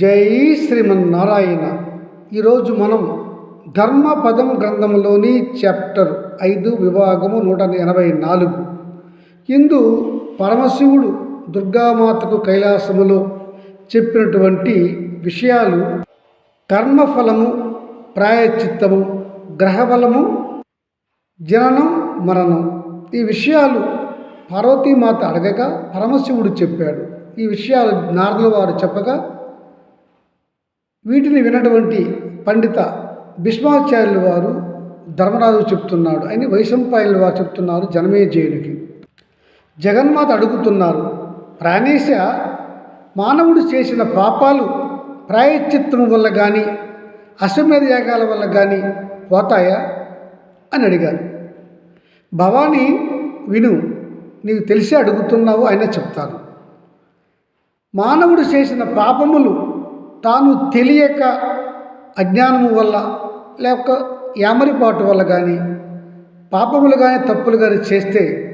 జై శ్రీమన్నారాయణ. ఈరోజు మనం ధర్మపదం గ్రంథంలోని చాప్టర్ ఐదు విభాగము నూట ఎనభై నాలుగు. ఇందు పరమశివుడు దుర్గామాతకు కైలాసములో చెప్పినటువంటి విషయాలు కర్మఫలము ప్రాయచిత్తము గ్రహబలము జననం మరణం. ఈ విషయాలు పార్వతీమాత అడగగా పరమశివుడు చెప్పాడు. ఈ విషయాలు నారదుల వారు చెప్పగా వీటిని వినటువంటి పండిత భీష్మాచార్యుల వారు ధర్మరాజు చెప్తున్నాడు. అని వైశంపాయనుల వారు చెప్తున్నారు జనమేజయునికి. జగన్మాత అడుగుతున్నారు ప్రాణేశ మానవుడు చేసిన పాపాలు ప్రాయశ్చిత్తం వల్ల కానీ అశ్వమేధ యాగాల వల్ల కానీ పోతాయా? అని అడిగారు. భవానీ విను నీకు తెలిసి అడుగుతున్నావు ఆయన చెప్తాను మానవుడు చేసిన పాపములు తాను తెలియక అజ్ఞానము వల్ల లేక యామరిపాటు వల్ల కానీ పాపములు కానీ తప్పులు కానీ చేస్తే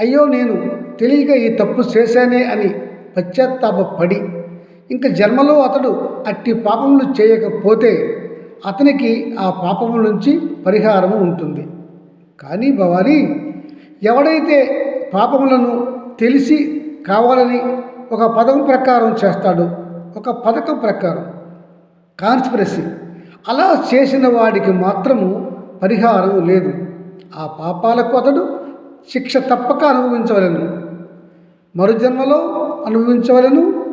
అయ్యో నేను తెలియక ఈ తప్పు చేశానే అని పశ్చాత్తాపడి ఇంకా జన్మలో అతడు అట్టి పాపములు చేయకపోతే అతనికి ఆ పాపముల నుంచి పరిహారము ఉంటుంది. కానీ భవానీ ఎవడైతే పాపములను తెలిసి కావాలని ఒక పదం ప్రకారం చేస్తాడో ఒక పథకం ప్రకారం కాన్స్పిరసీ అలా చేసిన వాడికి మాత్రము పరిహారం లేదు. ఆ పాపాలకు అతడు శిక్ష తప్పక అనుభవించవలను. మరు జన్మలో అనుభవించవలను.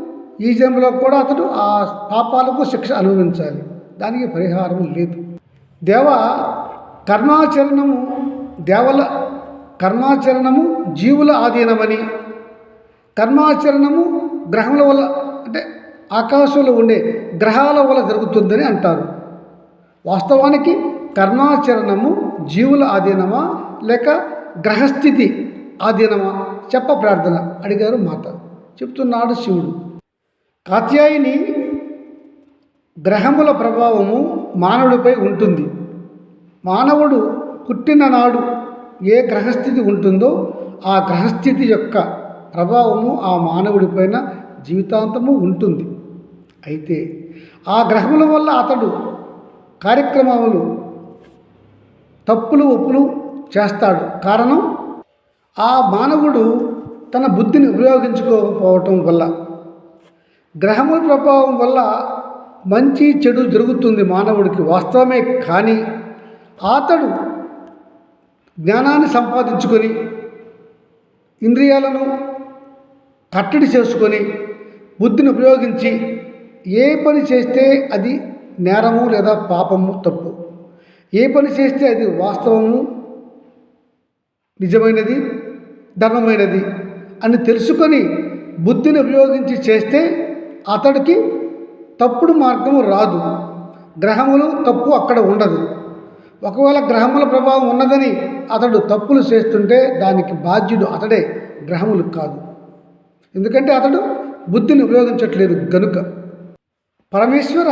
ఈ జన్మలో కూడా అతడు ఆ పాపాలకు శిక్ష అనుభవించాలి. దానికి పరిహారం లేదు. దేవ కర్మాచరణము దేవల కర్మాచరణము జీవుల ఆధీనమని కర్మాచరణము గ్రహముల వల్ల అంటే ఆకాశంలో ఉండే గ్రహాల వల్ల జరుగుతుందని అంటారు. వాస్తవానికి కర్మాచరణము జీవుల ఆధీనమా లేక గ్రహస్థితి ఆధీనమా చెప్ప ప్రార్థన. అడిగారు మాత. చెప్తున్నాడు శివుడు. కాత్యాయిని గ్రహముల ప్రభావము మానవుడిపై ఉంటుంది. మానవుడు పుట్టిన నాడు ఏ గ్రహస్థితి ఉంటుందో ఆ గ్రహస్థితి యొక్క ప్రభావము ఆ మానవుడిపైన జీవితాంతము ఉంటుంది. అయితే ఆ గ్రహముల వల్ల అతడు కార్యక్రమాలు తప్పులు ఒప్పులు చేస్తాడు. కారణం ఆ మానవుడు తన బుద్ధిని ఉపయోగించుకోకపోవటం వల్ల గ్రహముల ప్రభావం వల్ల మంచి చెడు జరుగుతుంది మానవుడికి వాస్తవమే కానీ అతడు జ్ఞానాన్ని సంపాదించుకొని ఇంద్రియాలను కట్టడి చేసుకొని బుద్ధిని ఉపయోగించి ఏ పని చేస్తే అది నేరము లేదా పాపము తప్పు? ఏ పని చేస్తే అది వాస్తవము నిజమైనది ధర్మమైనది అని తెలుసుకొని బుద్ధిని ఉపయోగించి చేస్తే అతడికి తప్పుడు మార్గము రాదు. గ్రహములు తప్పు అక్కడ ఉండదు. ఒకవేళ గ్రహముల ప్రభావం ఉన్నదని అతడు తప్పులు చేస్తుంటే దానికి బాధ్యుడు అతడే గ్రహములు కాదు. ఎందుకంటే అతడు బుద్ధిని ఉపయోగించట్లేదు గనుక. పరమేశ్వర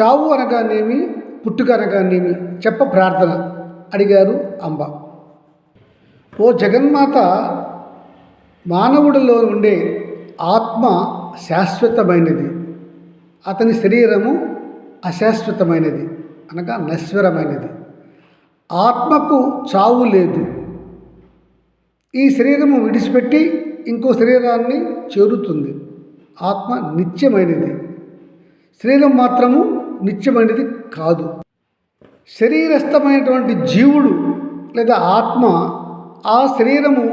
చావు అనగానేమి పుట్టుక అనగానేమి చెప్ప ప్రార్థన అడిగారు అంబ. ఓ జగన్మాత మానవుడిలో ఉండే ఆత్మ శాశ్వతమైనది. అతని శరీరము అశాశ్వతమైనది అనగా నశ్వరమైనది. ఆత్మకు చావు లేదు. ఈ శరీరము విడిచిపెట్టి ఇంకో శరీరాన్ని చేరుతుంది. ఆత్మ నిత్యమైనది. శరీరం మాత్రము నిత్యమైనది కాదు. శరీరస్థమైనటువంటి జీవుడు లేదా ఆత్మ ఆ శరీరము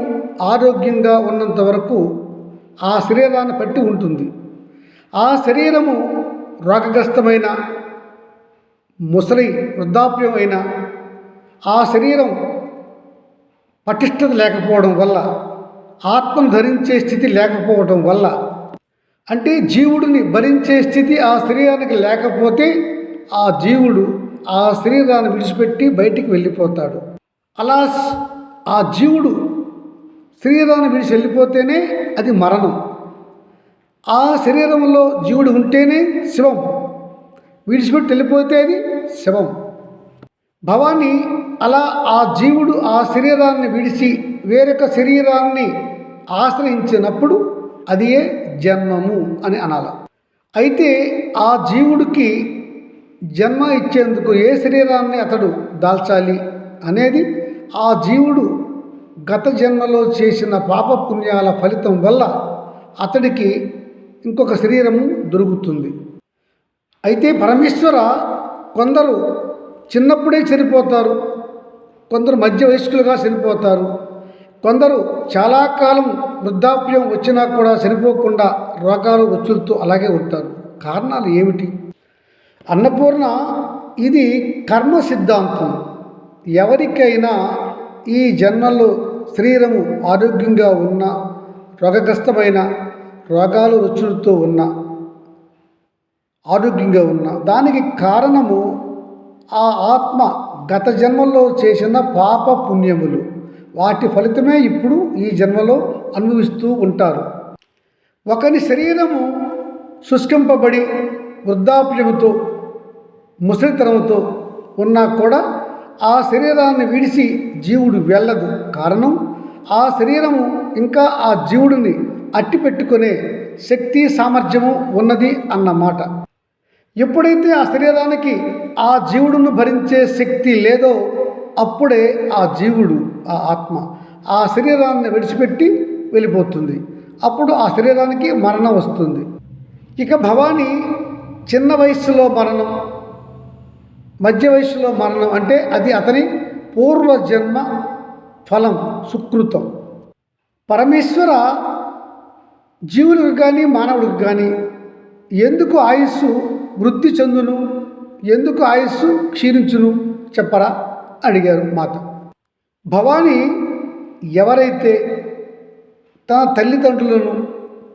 ఆరోగ్యంగా ఉన్నంత వరకు ఆ శరీరాన్ని పట్టి ఉంటుంది. ఆ శరీరము రోగగ్రస్తమైన ముసలి వృద్ధాప్యమైన ఆ శరీరం పటిష్టత లేకపోవడం వల్ల ఆత్మను ధరించే స్థితి లేకపోవడం వల్ల అంటే జీవుడిని భరించే స్థితి ఆ శరీరానికి లేకపోతే ఆ జీవుడు ఆ శరీరాన్ని విడిచిపెట్టి బయటికి వెళ్ళిపోతాడు. అలా ఆ జీవుడు శరీరాన్ని విడిచి వెళ్ళిపోతేనే అది మరణం. ఆ శరీరంలో జీవుడు ఉంటేనే శివం. విడిచిపెట్టి వెళ్ళిపోతే అది శవం. భవాని అలా ఆ జీవుడు ఆ శరీరాన్ని విడిచి వేరొక శరీరాన్ని ఆశ్రయించినప్పుడు అదియే జన్మము అని అనాల. అయితే ఆ జీవుడికి జన్మ ఇచ్చేందుకు ఏ శరీరాన్ని అతడు దాల్చాలి అనేది ఆ జీవుడు గత జన్మలో చేసిన పాపపుణ్యాల ఫలితం వల్ల అతడికి ఇంకొక శరీరము దొరుకుతుంది. అయితే పరమేశ్వర కొందరు చిన్నప్పుడే చనిపోతారు కొందరు మధ్య వయస్కులుగా చనిపోతారు కొందరు చాలా కాలం వృద్ధాప్యం వచ్చినా కూడా చనిపోకుండా రోగాలు వచ్చులతో అలాగే ఉంటారు. కారణాలు ఏమిటి? అన్నపూర్ణ ఇది కర్మ సిద్ధాంతం. ఎవరికైనా ఈ జన్మలో శరీరము ఆరోగ్యంగా ఉన్న రోగగ్రస్తమైన రోగాలు రుచులతో ఉన్న ఆరోగ్యంగా ఉన్న దానికి కారణము ఆ ఆత్మ గత జన్మలో చేసిన పాప పుణ్యములు. వాటి ఫలితమే ఇప్పుడు ఈ జన్మలో అనుభవిస్తూ ఉంటారు. ఒకని శరీరము శుష్కింపబడి వృద్ధాప్యముతో ముసలితనంతో ఉన్నా కూడా ఆ శరీరాన్ని విడిచి జీవుడు వెళ్ళదు. కారణం ఆ శరీరము ఇంకా ఆ జీవుడిని అట్టిపెట్టుకునే శక్తి సామర్థ్యము ఉన్నది అన్నమాట. ఎప్పుడైతే ఆ శరీరానికి ఆ జీవుడును భరించే శక్తి లేదో అప్పుడే ఆ జీవుడు ఆ ఆత్మ ఆ శరీరాన్ని విడిచిపెట్టి వెళ్ళిపోతుంది. అప్పుడు ఆ శరీరానికి మరణం వస్తుంది. ఇక భవాని చిన్న వయస్సులో మరణం మధ్య వయస్సులో మరణం అంటే అది అతని పూర్వజన్మ ఫలం సుకృతం. పరమేశ్వర జీవులకు కానీ మానవుడికి కానీ ఎందుకు ఆయుస్సు వృద్ధి చెందును? ఎందుకు ఆయుస్సు క్షీణించును? చెప్పరా? అడిగారు మాత. భవానీ ఎవరైతే తన తల్లిదండ్రులను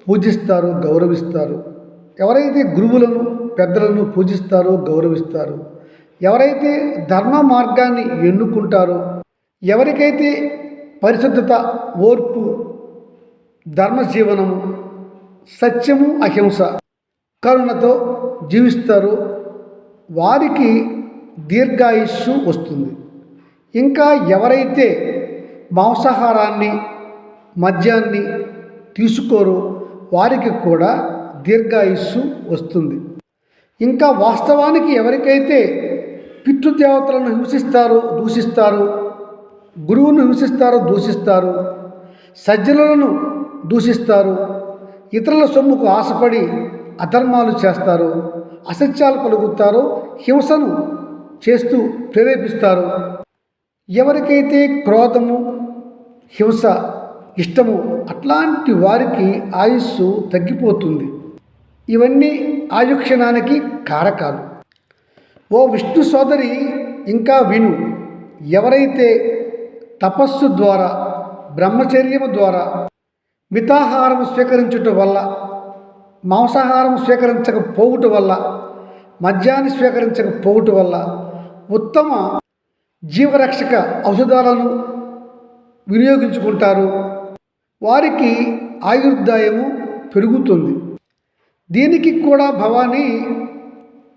పూజిస్తారు గౌరవిస్తారు ఎవరైతే గురువులను పెద్దలను పూజిస్తారో గౌరవిస్తారు ఎవరైతే ధర్మ మార్గాన్ని ఎన్నుకుంటారో ఎవరికైతే పరిశుద్ధత ఓర్పు ధర్మజీవనము సత్యము అహింస కరుణతో జీవిస్తారో వారికి దీర్ఘాయుష్యు వస్తుంది. ఇంకా ఎవరైతే మాంసాహారాన్ని మద్యాన్ని తీసుకోరో వారికి కూడా దీర్ఘాయుస్సు వస్తుంది. ఇంకా వాస్తవానికి ఎవరికైతే పితృదేవతలను హింసిస్తారో దూషిస్తారు గురువును హింసిస్తారో దూషిస్తారు సజ్జనులను దూషిస్తారు ఇతరుల సొమ్ముకు ఆశపడి అధర్మాలు చేస్తారు అసత్యాలు పలుకుతారు హింసను చేస్తూ ప్రేరేపిస్తారు ఎవరికైతే క్రోధము హింస ఇష్టము అట్లాంటి వారికి ఆయుస్సు తగ్గిపోతుంది. ఇవన్నీ ఆయుక్షణానికి కారకాలు. ఓ విష్ణు సోదరి ఇంకా విను ఎవరైతే తపస్సు ద్వారా బ్రహ్మచర్యము ద్వారా మితాహారం స్వీకరించుట వల్ల మాంసాహారం స్వీకరించకపోవుట వల్ల మద్యాన్ని స్వీకరించకపోవుట వల్ల ఉత్తమ జీవరక్షక ఔషధాలను వినియోగించుకుంటారు. వారికి ఆయుర్దాయము పెరుగుతుంది. దీనికి కూడా భవానీ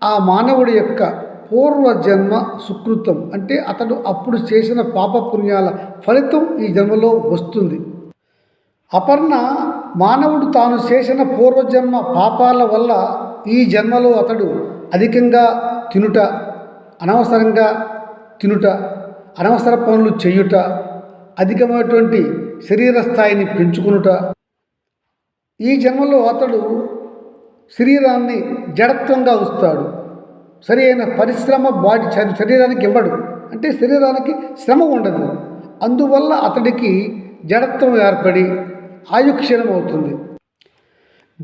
ఆ మానవుడి యొక్క పూర్వజన్మ సుకృతం. అంటే అతడు అప్పుడు చేసిన పాపపుణ్యాల ఫలితం ఈ జన్మలో వస్తుంది. అపర్ణ మానవుడు తాను చేసిన పూర్వజన్మ పాపాల వల్ల ఈ జన్మలో అతడు అధికంగా తినుట అనవసరంగా తినుట అనవసర పనులు చేయుట అధికమైనటువంటి శరీర స్థాయిని పెంచుకునుట. ఈ జన్మలో అతడు శరీరాన్ని జడత్వంగా వస్తాడు సరి అయిన పరిశ్రమ బాడీ శరీరానికి ఇవ్వడు. అంటే శరీరానికి శ్రమ ఉండదు. అందువల్ల అతడికి జడత్వం ఏర్పడి ఆయుక్షీణం అవుతుంది.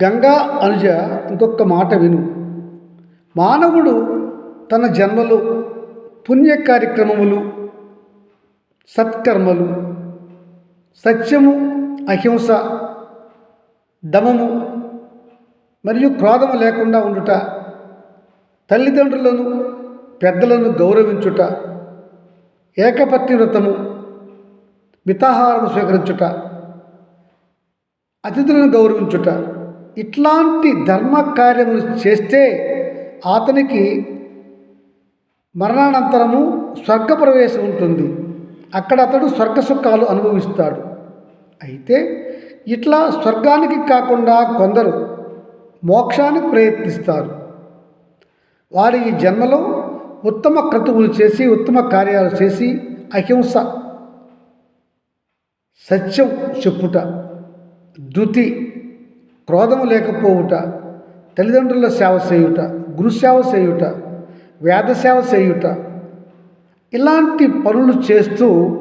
గంగా అనుజ ఇంకొక మాట విను. మానవుడు తన జన్మలో పుణ్య కార్యక్రమములు సత్కర్మలు సత్యము అహింస దమము మరియు క్రోధము లేకుండా ఉండుట తల్లిదండ్రులను పెద్దలను గౌరవించుట ఏకపత్నివ్రతము మితాహారం స్వీకరించుట అతిథులను గౌరవించుట. ఇట్లాంటి ధర్మ కార్యములు చేస్తే అతనికి మరణానంతరము స్వర్గ ప్రవేశం ఉంటుంది. అక్కడ అతడు స్వర్గ సుఖాలు అనుభవిస్తాడు. అయితే ఇట్లా స్వర్గానికి కాకుండా కొందరు మోక్షానికి ప్రయత్నిస్తారు. వారి ఈ జన్మలో ఉత్తమ క్రతువులు చేసి ఉత్తమ కార్యాలు చేసి అహింస సత్యం చెప్పుట ధృతి క్రోధము లేకపోవుట తల్లిదండ్రుల సేవ చేయుట గురుసేవ చేయుట వేద సేవ చేయుట. ఇలాంటి పనులు చేస్తూ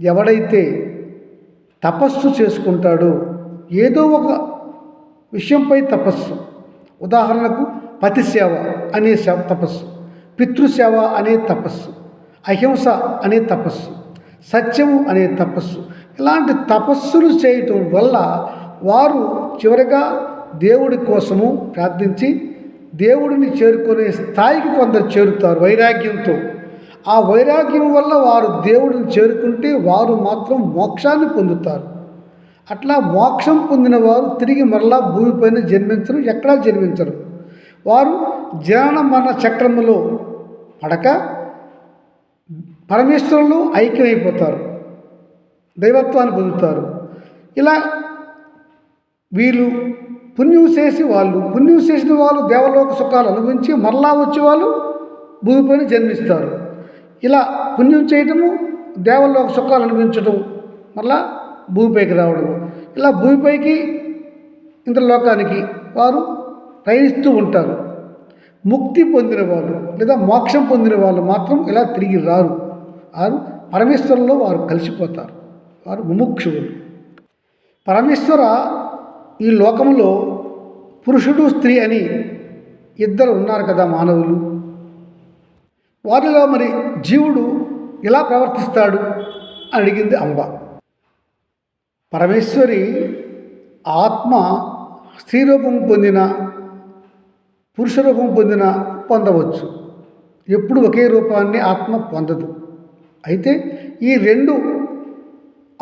ఎవడైతే తపస్సు చేసుకుంటాడో ఏదో ఒక విషయంపై తపస్సు. ఉదాహరణకు పతి సేవ అనే సేవ తపస్సు. పితృసేవ అనే తపస్సు. అహింస అనే తపస్సు. సత్యము అనే తపస్సు. ఇలాంటి తపస్సులు చేయటం వల్ల వారు చివరిగా దేవుడి కోసము ప్రార్థించి దేవుడిని చేరుకునే స్థాయికి కొందరు చేరుతారు వైరాగ్యంతో. ఆ వైరాగ్యం వల్ల వారు దేవుడిని చేరుకుంటే వారు మాత్రం మోక్షాన్ని పొందుతారు. అట్లా మోక్షం పొందిన వారు తిరిగి మరలా భూమిపైన జన్మించరు ఎక్కడా జన్మించరు. వారు జనన మరణ చక్రములో పడక పరమేశ్వరులు ఐక్యమైపోతారు దైవత్వాన్ని పొందుతారు. ఇలా వీళ్ళు పుణ్యం చేసి వాళ్ళు పుణ్యం చేసిన వాళ్ళు దేవలోక సుఖాలు అనుభవించి మరలా వచ్చే వాళ్ళు భూమిపైన జన్మిస్తారు. ఇలా పుణ్యం చేయటము దేవలోక సుఖాలు అనుభవించడం మరలా భూమిపైకి రావడం ఇలా భూమిపైకి ఇంద్రలోకానికి వారు ప్రయాణిస్తూ ఉంటారు. ముక్తి పొందిన వాళ్ళు లేదా మోక్షం పొందిన వాళ్ళు మాత్రం ఇలా తిరిగి రారు. వారు పరమేశ్వరంలో వారు కలిసిపోతారు. వారు ముముక్షువులు. పరమేశ్వర ఈ లోకంలో పురుషుడు స్త్రీ అని ఇద్దరు ఉన్నారు కదా మానవులు. వారిలో మరి జీవుడు ఎలా ప్రవర్తిస్తాడు అని అడిగింది అంబ. పరమేశ్వరి ఆత్మ స్త్రీ రూపం పొందిన పురుష రూపం పొందిన పొందవచ్చు. ఎప్పుడు ఒకే రూపాన్ని ఆత్మ పొందదు. అయితే ఈ రెండు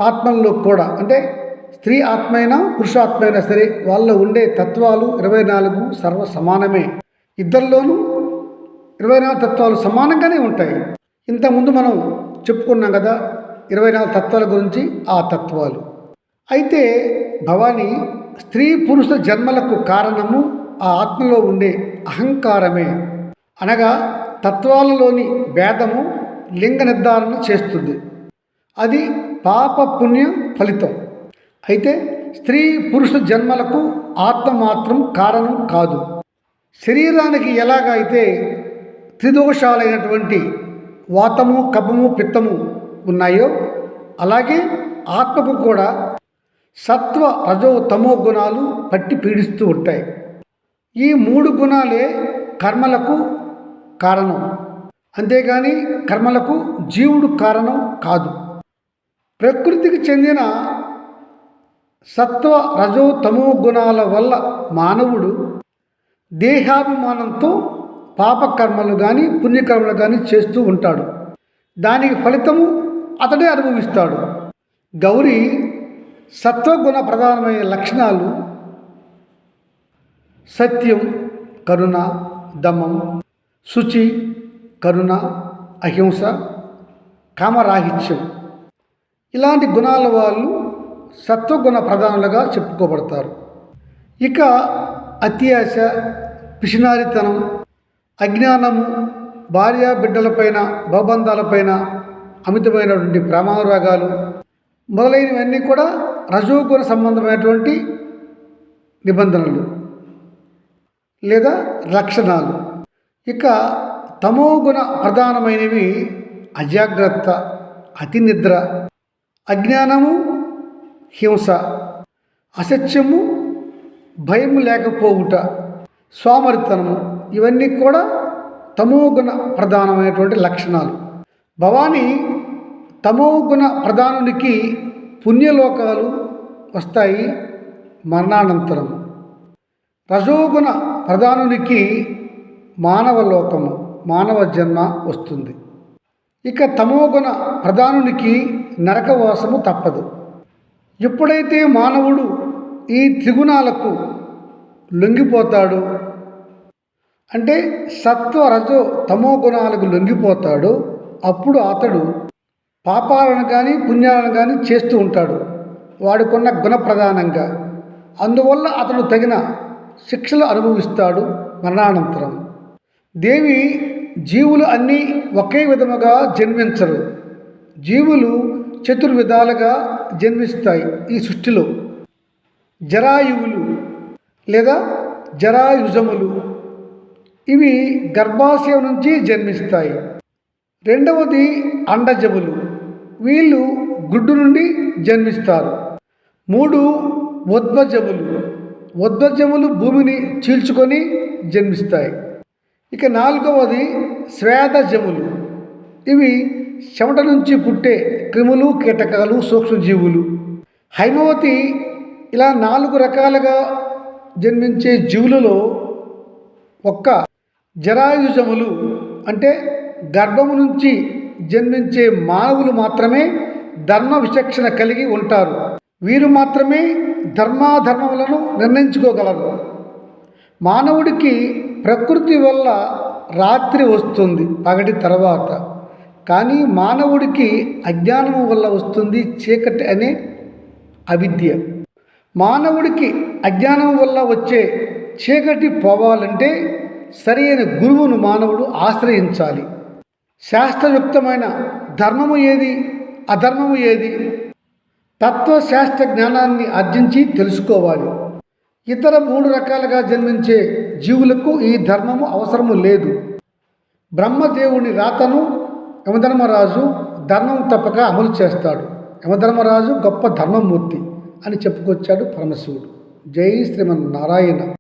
ఆత్మల్లో కూడా అంటే స్త్రీ ఆత్మైనా పురుషాత్మైనా సరే వాళ్ళలో ఉండే తత్వాలు ఇరవై నాలుగు సర్వ సమానమే ఇద్దరిలోనూ ఇరవై నాలుగు తత్వాలు సమానంగానే ఉంటాయి. ఇంతకుముందు మనం చెప్పుకున్నాం కదా ఇరవై నాలుగు తత్వాల గురించి ఆ తత్వాలు. అయితే భవానీ స్త్రీ పురుష జన్మలకు కారణము ఆ ఆత్మలో ఉండే అహంకారమే. అనగా తత్వాలలోని భేదము లింగ నిర్ధారణ చేస్తుంది. అది పాప పుణ్య ఫలితం. అయితే స్త్రీ పురుష జన్మలకు ఆత్మ మాత్రం కారణం కాదు. శరీరానికి ఎలాగైతే త్రిదోషాలైనటువంటి వాతము కపము పిత్తము ఉన్నాయో అలాగే ఆత్మకు కూడా సత్వ రజో తమో గుణాలు పట్టి పీడిస్తూ ఉంటాయి. ఈ మూడు గుణాలే కర్మలకు కారణం. అంతేగాని కర్మలకు జీవుడు కారణం కాదు. ప్రకృతికి చెందిన సత్వ రజో తమో గుణాల వల్ల మానవుడు దేహాభిమానంతో పాపకర్మలు కానీ పుణ్యకర్మలు కానీ చేస్తూ ఉంటాడు. దానికి ఫలితము అతడే అనుభవిస్తాడు. గౌరీ సత్వగుణ ప్రధానమైన లక్షణాలు సత్యం కరుణ దమం శుచి కరుణ అహింస కామరాహిత్యం. ఇలాంటి గుణాల వాళ్ళు సత్వగుణ ప్రధానులుగా చెప్పుకోబడతారు. ఇక అత్యాశ పిషినారితనం అజ్ఞానము భార్య బిడ్డలపైన భవబంధాలపైన అమితమైనటువంటి ప్రేమానురాగాలు మొదలైనవన్నీ కూడా రజోగుణ సంబంధమైనటువంటి నిబంధనలు లేదా లక్షణాలు. ఇక తమోగుణ ప్రధానమైనవి అజాగ్రత్త అతి నిద్ర అజ్ఞానము హింస అసత్యము భయము లేకపోవుట సోమరితనము ఇవన్నీ కూడా తమోగుణ ప్రధానమైనటువంటి లక్షణాలు. భవానీ తమోగుణ ప్రధానునికి పుణ్యలోకాలు వస్తాయి మరణానంతరం రజోగుణ ప్రధానునికి మానవ లోకము మానవ జన్మ వస్తుంది. ఇక తమోగుణ ప్రధానునికి నరకవాసము తప్పదు. ఎప్పుడైతే మానవుడు ఈ త్రిగుణాలకు లొంగిపోతాడో అంటే సత్వ రజో తమో గుణాలకు లొంగిపోతాడో అప్పుడు అతడు పాపాలను కానీ పుణ్యాలను కానీ చేస్తూ ఉంటాడు. వాడుకున్న గుణ ప్రధానంగా అందువల్ల అతడు తగిన శిక్షలు అనుభవిస్తాడు మరణానంతరం. దేవి జీవులు అన్నీ ఒకే విధముగా జన్మించరు. జీవులు చతుర్విధాలుగా జన్మిస్తాయి ఈ సృష్టిలో. జరాయువులు లేదా జరాయుజములు ఇవి గర్భాశయం నుంచి జన్మిస్తాయి. రెండవది అండజములు. వీళ్ళు గుడ్డు నుండి జన్మిస్తారు. మూడు ఉద్వజములు ఉద్వజములు భూమిని చీల్చుకొని జన్మిస్తాయి. ఇక నాలుగవది శ్వేతజములు. ఇవి చెమట నుంచి పుట్టే క్రిములు కీటకాలు సూక్ష్మజీవులు. హైమవతి ఇలా నాలుగు రకాలుగా జన్మించే జీవులలో ఒక్క జరాయుజములు అంటే గర్భము నుంచి జన్మించే మానవులు మాత్రమే ధర్మ విచక్షణ కలిగి ఉంటారు. వీరు మాత్రమే ధర్మాధర్మములను నిర్ణయించుకోగలరు. మానవుడికి ప్రకృతి వల్ల రాత్రి వస్తుంది పగటి తర్వాత. కానీ మానవుడికి అజ్ఞానము వల్ల వస్తుంది చీకటి అనే అవిద్య. మానవుడికి అజ్ఞానం వల్ల వచ్చే చీకటి పోవాలంటే సరైన గురువును మానవుడు ఆశ్రయించాలి. శాస్త్రయుక్తమైన ధర్మము ఏది? అధర్మము ఏది? తత్వశాస్త్ర జ్ఞానాన్ని ఆర్జించి తెలుసుకోవాలి. ఇతర మూడు రకాలుగా జన్మించే జీవులకు ఈ ధర్మము అవసరము లేదు. బ్రహ్మదేవుని రాతను యమధర్మరాజు ధర్మం తప్పక అమలు చేస్తాడు. యమధర్మరాజు గొప్ప ధర్మమూర్తి అని చెప్పుకొచ్చాడు పరమశివుడు. జై శ్రీమన్నారాయణ.